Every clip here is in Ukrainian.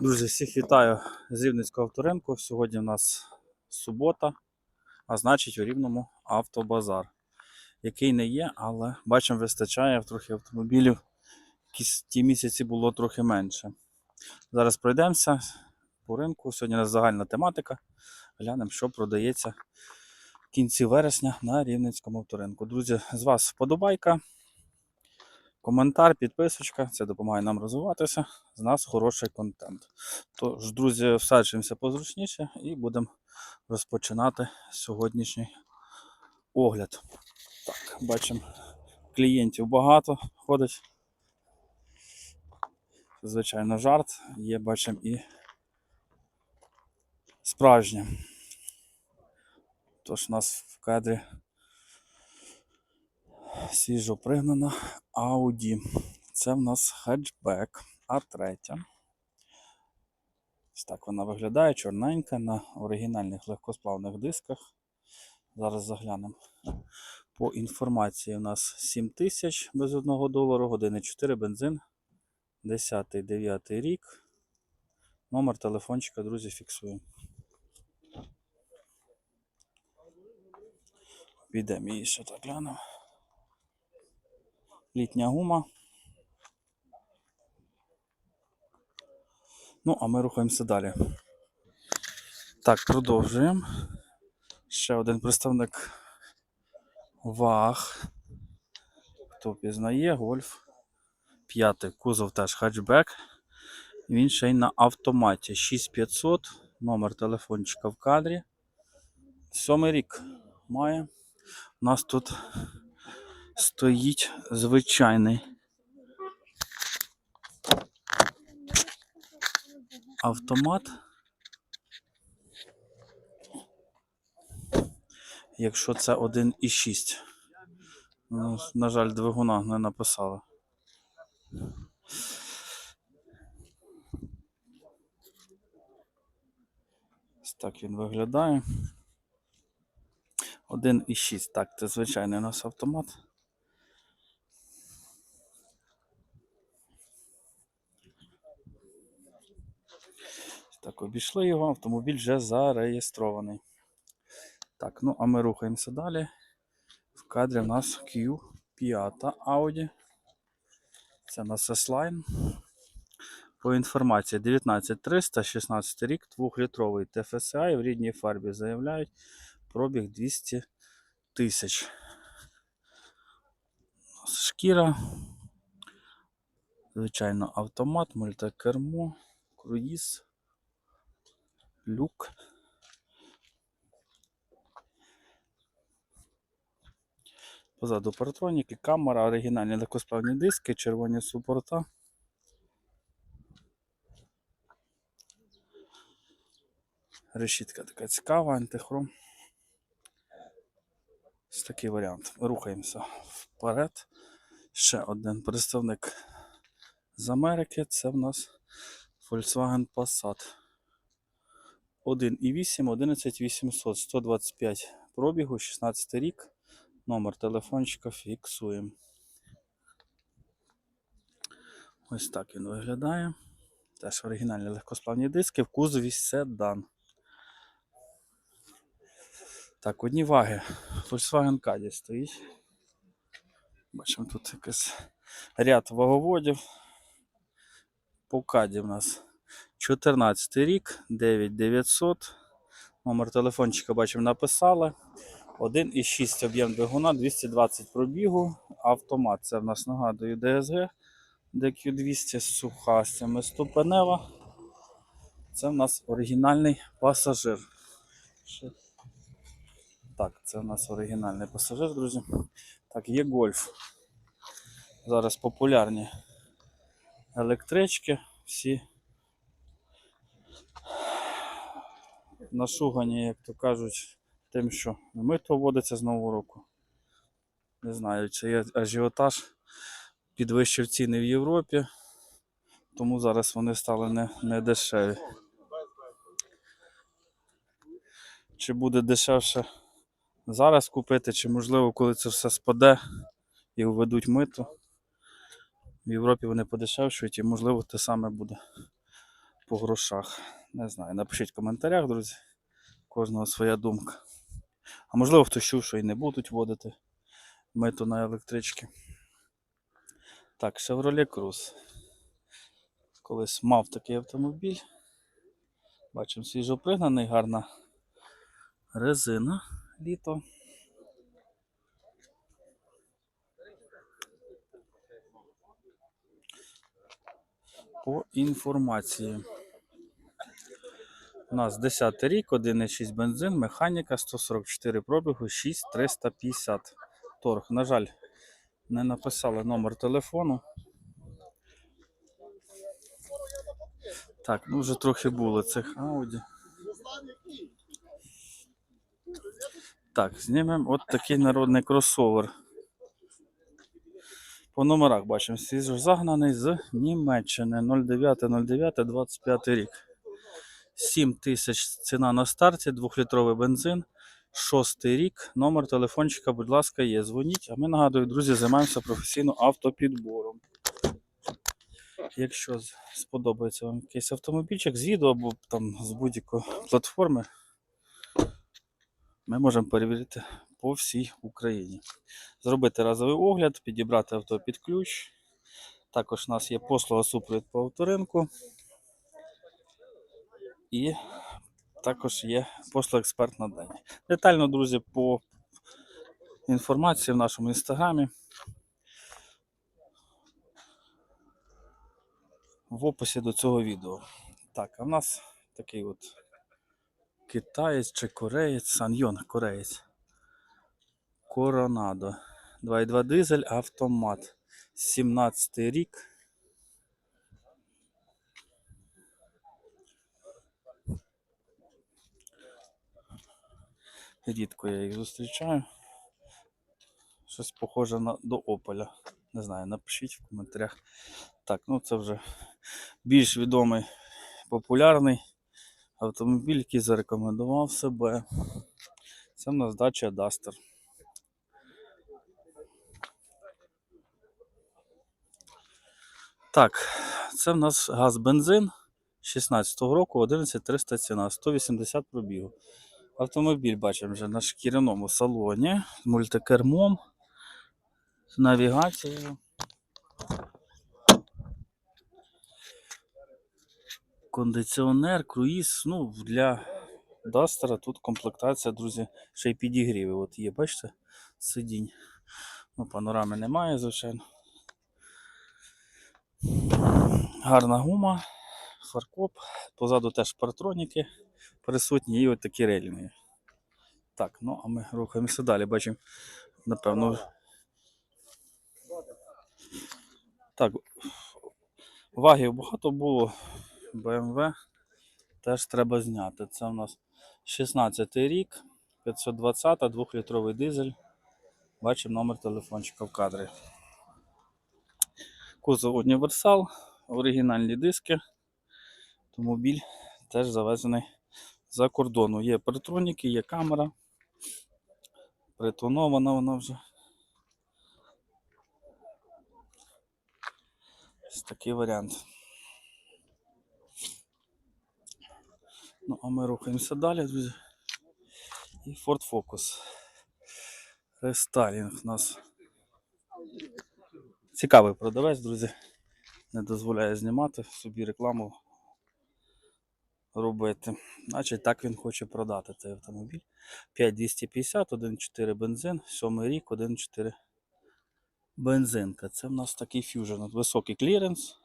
Друзі, всіх вітаю з Рівненського авторинку. Сьогодні у нас субота, а значить у Рівному автобазар, який не є, але бачимо, вистачає трохи автомобілів. Якісь ті місяці було трохи менше. Зараз пройдемося по ринку. Сьогодні у нас загальна тематика. Глянемо, що продається в кінці вересня на Рівненському авторинку. Друзі, з вас вподобайка. Коментар, підписочка, це допомагає нам розвиватися. З нас хороший контент. Тож, друзі, всаджуємося позручніше і будемо розпочинати сьогоднішній огляд. Так, бачимо, клієнтів багато ходить. Звичайно, жарт. Є, бачимо, і справжнє. Тож у нас в кадрі свіжо пригнана Audi. Це в нас хетчбек А3. Ось так вона виглядає, чорненька на оригінальних легкосплавних дисках. Зараз заглянемо. По інформації у нас 7 тисяч без 1 долару, години 4 бензин. 10-9 рік. Номер телефончика, друзі, фіксуємо. Підемо її ще так глянемо. Літня гума. Ну, а ми рухаємося далі. Так, продовжуємо. Ще один представник ВАГ. Хто пізнає, гольф. П'ятий кузов теж хатчбек. Він ще й на автоматі. 6500. Номер телефончика в кадрі. Сьомий рік має. У нас тут стоїть звичайний автомат. Якщо це 1,6. Ну, на жаль, двигуна не написали. Ось так він виглядає. 1,6. Так, це звичайний у нас автомат. Так, обійшли його, автомобіль вже зареєстрований. Так, ну а ми рухаємося далі. В кадрі в нас Q5 Audi. Це у нас S-Line. По інформації 19300, 16 рік, 2-літровий TFSI в рідній фарбі заявляють пробіг 200 тисяч. Шкіра. Звичайно, автомат, мультикермо, круїз, люк. Позаду паратроніки, камера, оригінальні легкосплавні диски, червоні супорта. Решітка така цікава, антихром. Ось такий варіант. Рухаємося вперед. Ще один представник з Америки. Це в нас Volkswagen Passat. 1,8, 11800, 125 пробігу, 16 рік. Номер телефончика фіксуємо. Ось так він виглядає. Теж оригінальні легкосплавні диски в кузові седан. Так, одні ваги. Volkswagen Caddy стоїть. Бачимо тут якийсь ряд ваговодів. По каді в нас 14 рік, 9900. Номер телефончика бачимо написали. 1,6 об'єм двигуна, 220 пробігу. Автомат. Це в нас нагадую DSG. DQ200 суха семиступенева. Це в нас оригінальний пасажир. Так, це у нас оригінальний пасажир, друзі. Так, є гольф. Зараз популярні електрички, всі нашугані, як то кажуть, тим, що мито вводиться з нового року. Не знаю, чи є ажіотаж підвищив ціни в Європі, тому зараз вони стали не, не дешеві. Чи буде дешевше зараз купити, чи можливо, коли це все спаде і введуть мито. В Європі вони подешевшують і можливо те саме буде по грошах. Не знаю. Напишіть в коментарях, друзі. Кожного своя думка. А можливо, хтось чув, що і не будуть водити миту на електрички. Так, Chevrolet Cruze. Колись мав такий автомобіль. Бачимо свіжопригнаний, гарна резина літо. По інформації. У нас 10 рік, 1,6 бензин, механіка, 144 пробігу, 6350 торг. На жаль, не написали номер телефону. Так, ну вже трохи було цих Audi. Так, знімемо от такий народний кросовер. По номерах бачимо, свіжо загнаний з Німеччини 09.09.25 рік. 7 тисяч ціна на старті, 2-літровий бензин, 6 рік. Номер телефончика, будь ласка, є. Дзвоніть. А ми нагадую, друзі, займаємося професійно автопідбором. Якщо сподобається вам якийсь автомобільчик з відео або там з будь-якої платформи, ми можемо перевірити по всій Україні. Зробити разовий огляд, підібрати авто під ключ. Також у нас є послуга супровід по авторинку. І також є послуга експерт на день. Детально, друзі, по інформації в нашому інстаграмі. В описі до цього відео. Так, а в нас такий от китаєць чи кореєць, Саньйон, кореєць. Коронадо. 2.2 дизель, автомат. 17 рік. Рідко я їх зустрічаю. Щось похоже на до Ополя. Не знаю, напишіть в коментарях. Так, ну це вже більш відомий популярний автомобіль, який зарекомендував себе. Це в нас дача Duster. Так, це в нас газ-бензин 16-го року, 11300 ціна, 180 пробігу. Автомобіль бачимо вже на шкіряному салоні з мультикермом, з навігацією. Кондиціонер, круїз. Ну, для Дастера тут комплектація, друзі, ще й підігріви. От є, бачите, сидінь. Ну, панорами немає, звичайно. Гарна гума, фаркоп. Позаду теж партроніки присутні і от такі. Так, ну а ми рухаємося далі. Бачимо, напевно. Так, вагів багато було. BMW теж треба зняти. Це у нас 16 рік, 520, 2-літровий дизель. Бачимо номер телефончика в кадрі. Кузов універсал, оригінальні диски. Автомобіль теж завезений за кордону. Є паратроніки, є камера. Притонована вона вже. Ось такий варіант. Ну, а ми рухаємося далі, друзі. І Ford Focus. Рестайлінг у нас. Цікавий продавець, друзі. Не дозволяє знімати, собі рекламу робити. Значить, так він хоче продати цей автомобіль. 5250, 1.4 бензин, 7 рік, 1.4 бензинка. Це в нас такий фюжн. От Високий кліренс.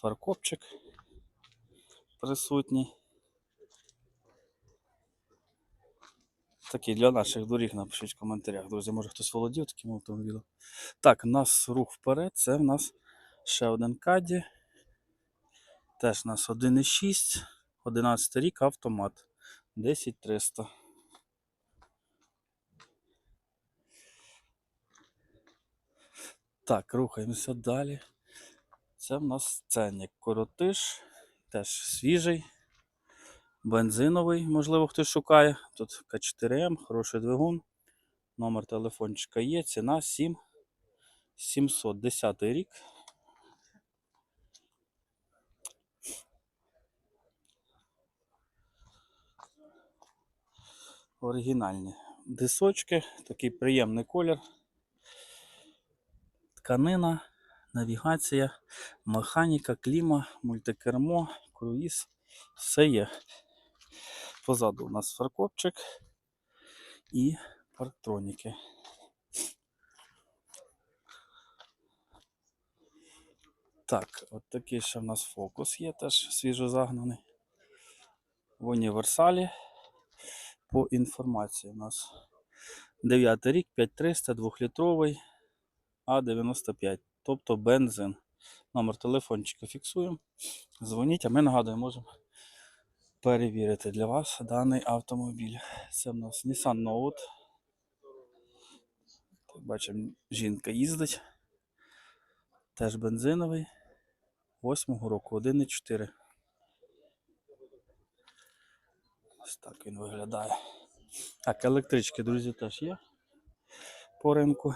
Фаркопчик присутній. Такий для наших доріг напишіть в коментарях. Друзі, може хтось володів таким автомобілем. Так, у нас рух вперед. Це в нас ще один каді. Теж у нас 1,6, 11 рік автомат. 10300. Так, рухаємося далі. Це в нас ценник коротиш, теж свіжий, бензиновий, можливо, хтось шукає. Тут К4М, хороший двигун. Номер телефончика є, ціна 7 710 рік. Оригінальні дисочки, такий приємний колір. Тканина, навігація, механіка, кліма, мультикермо, круїз. Все є. Позаду у нас фаркопчик і парктроніки. Так, от такий ще в нас фокус є, теж свіжозагнаний. В універсалі. По інформації у нас 9 рік, 5300, 2-літровий А95, тобто бензин. Номер телефончика фіксуємо. Дзвоніть, а ми нагадуємо, можемо перевірити для вас даний автомобіль. Це в нас Nissan Note. Бачимо, жінка їздить. Теж бензиновий. 8 року, 1,4. Ось так він виглядає. Так, електрички, друзі, теж є по ринку.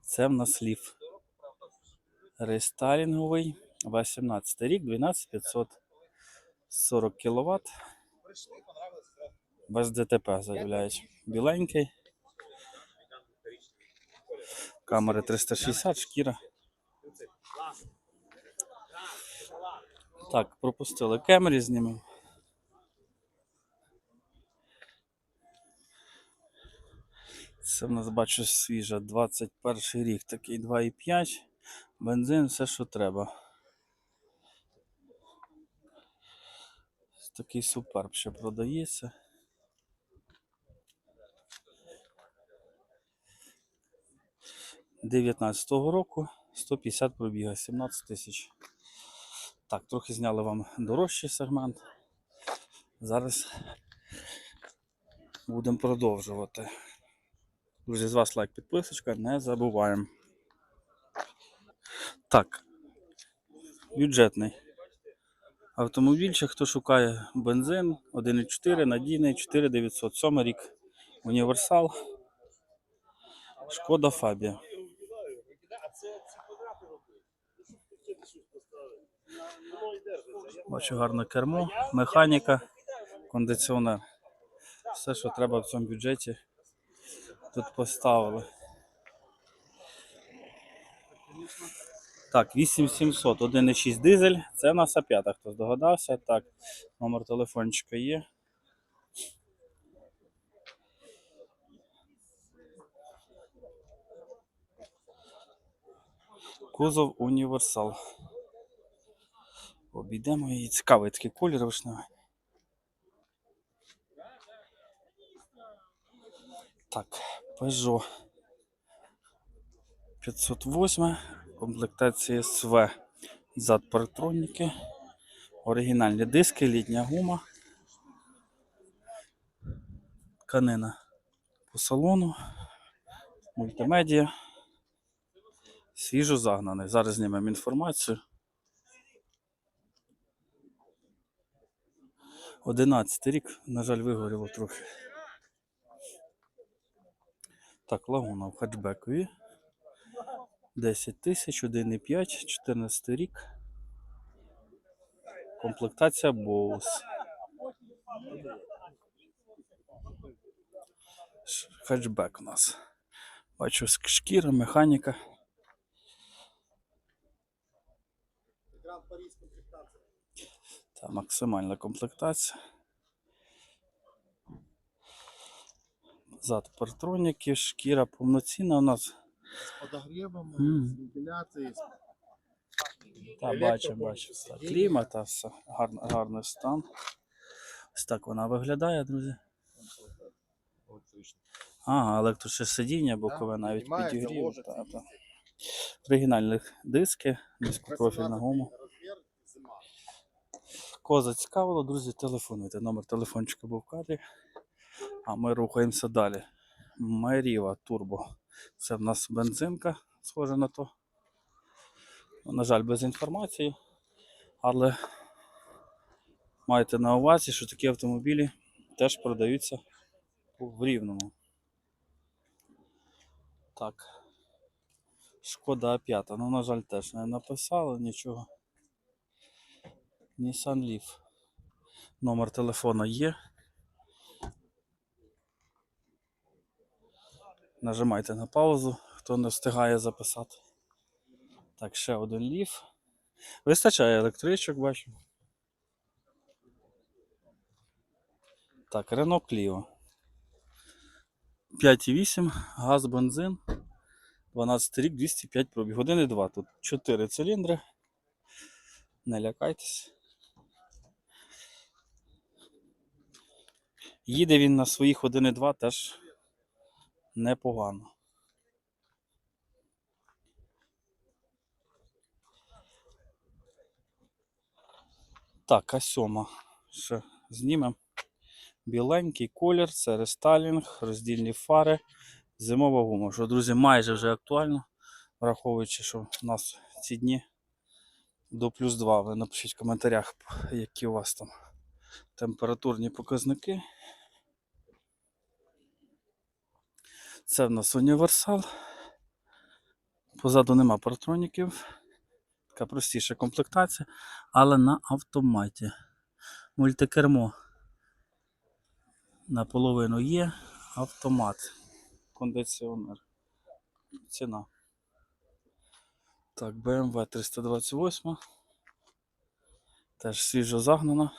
Це в нас ліф. Рестайлінговий. 18 рік, 12500. 40 кВт. Без ДТП заявляють. Біленький. Камери 360, шкіра. Так, пропустили Кемрі знімемо. Це в нас бачу свіжа, 21 рік, такий 2,5. Бензин, все, що треба. Такий суперб ще продається. Дев'ятнадцятого року 150 пробіга, 17 тисяч. Так, трохи зняли вам дорожчий сегмент. Зараз будемо продовжувати. Друзі, з вас лайк, підписочка, не забуваємо. Так, бюджетний автомобільчик, хто шукає бензин 1,4, надійний, 4907 рік. Універсал. Шкода Фабія. Бачу гарне кермо, механіка, кондиціонер. Все, що треба в цьому бюджеті, тут поставили. Так, 8700, 1,6 дизель. Це в нас А5, хто здогадався. Так, номер телефончика є. Кузов універсал. Обійдемо її. Цікавий такий колір вишневий. Так, Peugeot 508, комплектація СВ. Зад парктроніки, оригінальні диски, літня гума, тканина по салону, мультимедіа. Свіжо загнаний. Зараз знімемо інформацію. 11 рік, на жаль, вигоріло трохи. Так, лагуна в хетчбекові. 10 тисяч, 1,5, 14 рік. Комплектація. Ш- Хетчбек у нас. Бачу шкіра, механіка. Та максимальна комплектація. Зад партроніки, шкіра повноцінна у нас. Подогревом, Мгм. з вентиляцією. Та бачу, бачу. Так, клімат, все. Гарно, гарний стан. Ось так вона виглядає, друзі. Ага, електрочне сидіння, бокове навіть підігрів. Та, та. Оригінальні диски, низькопрофільна 18 гума. Кого зацікавило, друзі, телефонуйте. Номер телефончика був в кадрі. А ми рухаємося далі. Меріва Турбо. Це в нас бензинка, схоже на то. Ну, На жаль, без інформації. Але майте на увазі, що такі автомобілі теж продаються в рівному. Так, Шкода А5. Ну, на жаль, теж не написали нічого. Nissan Leaf. Номер телефона є. Нажимайте на паузу, хто не встигає записати. Так, ще один ліф. Вистачає електричок, бачу. Так, Renault Clio. 5,8, газ, бензин. 12 рік, 205 пробіг. 1,2 тут 4 циліндри. Не лякайтесь. Їде він на своїх 1,2 теж непогано. Так, а сьома. Ще знімемо. Біленький колір, це рестайлінг, роздільні фари, зимова гума. Що, друзі, майже вже актуально, враховуючи, що в нас ці дні до плюс 2. Ви напишіть в коментарях, які у вас там температурні показники. Це в нас універсал. Позаду нема партроніків. Така простіша комплектація, але на автоматі. Мультикермо наполовину є. Автомат. Кондиціонер. Ціна. Так, BMW 328. Теж свіжо загнана.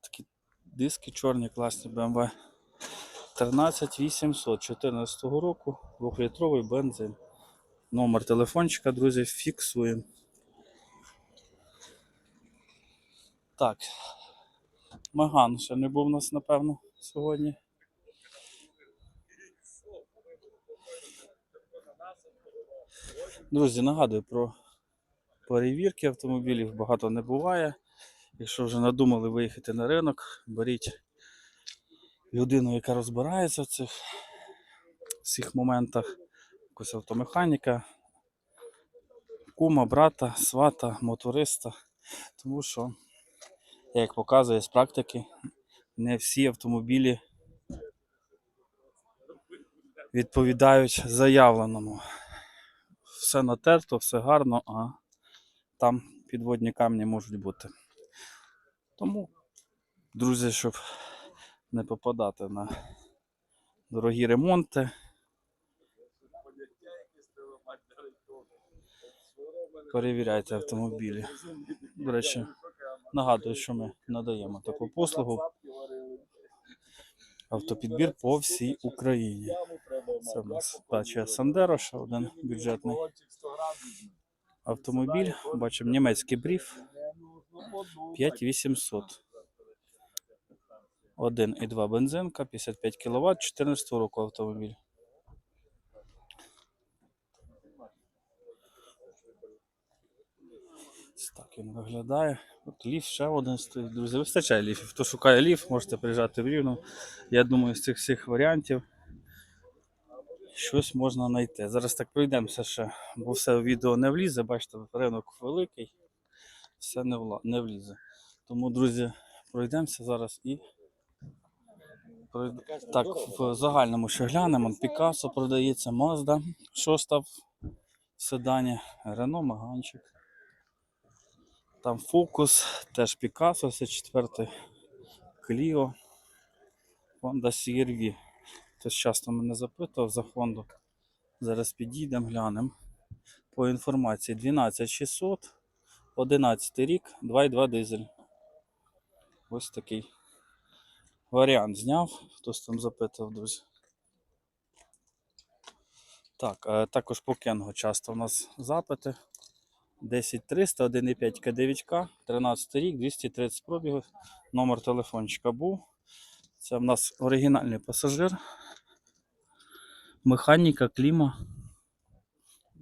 Такі диски чорні, класні BMW. 13800 14 року, 2-літровий бензин. Номер телефончика, друзі, фіксуємо. Так. Маган ще не був у нас, напевно, сьогодні. Друзі, нагадую про перевірки автомобілів. Багато не буває. Якщо вже надумали виїхати на ринок, беріть людину, яка розбирається в цих всіх моментах. Якось автомеханіка, кума, брата, свата, моториста. Тому що, як показує з практики, не всі автомобілі відповідають заявленому. Все натерто, все гарно, а там підводні камні можуть бути. Тому, друзі, щоб не попадати на дорогі ремонти. Перевіряйте автомобілі. До речі, нагадую, що ми надаємо таку послугу. Автопідбір по всій Україні. Це в нас дача Сандеро, ще один бюджетний автомобіль. Бачимо німецький бріф 5800. 1,2 бензинка, 55 кВт, 14 року автомобіль. Так він виглядає. От ліф ще один стоїть. Друзі, вистачає ліфів. Хто шукає ліф, можете приїжджати в Рівно. Я думаю, з цих всіх варіантів щось можна знайти. Зараз так пройдемося ще, бо все відео не влізе. Бачите, ринок великий, все не влізе. Тому, друзі, пройдемося зараз і. Так, в загальному ще глянемо. Пікасо продається, Mazda, шоста в седані, Рено, Маганчик. Там Focus, теж Picasso, це четвертий Clio, Honda CR-V. Хтось часто мене запитував за Honda. Зараз підійдемо, глянемо. По інформації 12600, 11 рік, 2,2 дизель. Ось такий варіант зняв. Хтось там запитував, друзі. Так, е, також по Кенго часто у нас запити. 10300, 1,5 К9К, 13 рік, 230 пробігів. Номер телефончика був. Це в нас оригінальний пасажир. Механіка, кліма.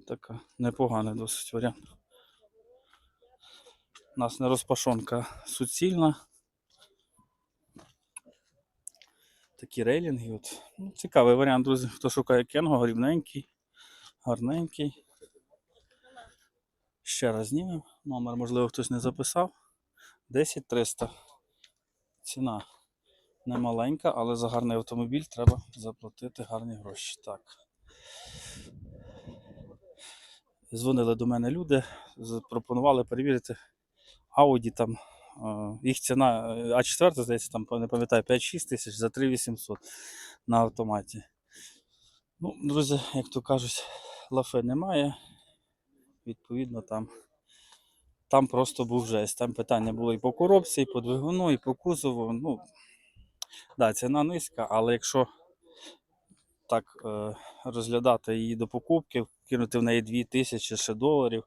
Така непоганий досить варіант. У нас не розпашонка суцільна. Такі рейлінги. От. Ну, цікавий варіант, друзі. Хто шукає кенго, рівненький, гарненький. Ще раз знімемо. Номер, можливо, хтось не записав. 10300. Ціна не маленька, але за гарний автомобіль треба заплатити гарні гроші. Так. Дзвонили до мене люди, запропонували перевірити Audi там. Їх ціна е, А4, здається, там не пам'ятаю, 5-6 тисяч за 3800 на автоматі. Ну, друзі, як то кажуть, лафе немає. Відповідно, там, там просто був жесть. Там питання було і по коробці, і по двигуну, і по кузову. Ну, да, ціна низька, але якщо так е, розглядати її до покупки, кинути в неї 2000 ще доларів,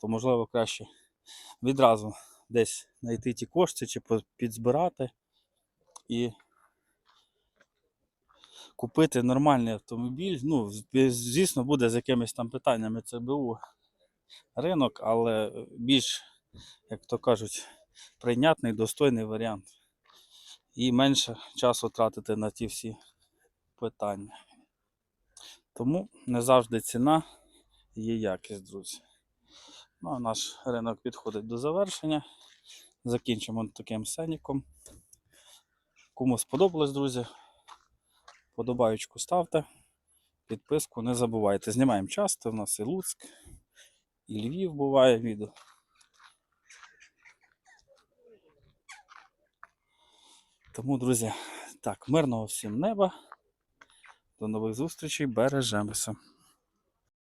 то можливо краще відразу десь знайти ті кошти чи підзбирати і купити нормальний автомобіль. Ну, звісно, буде з якимись там питаннями ЦБУ ринок, але більш, як то кажуть, прийнятний, достойний варіант. І менше часу тратити на ті всі питання. Тому не завжди ціна є якість, друзі. Ну, а наш ринок підходить до завершення. Закінчимо таким сеніком. Кому сподобалось, друзі, подобаючку ставте, підписку не забувайте. Знімаємо часто, у нас і Луцьк, і Львів буває відео. Тому, друзі, так, мирного всім неба. До нових зустрічей, бережемося.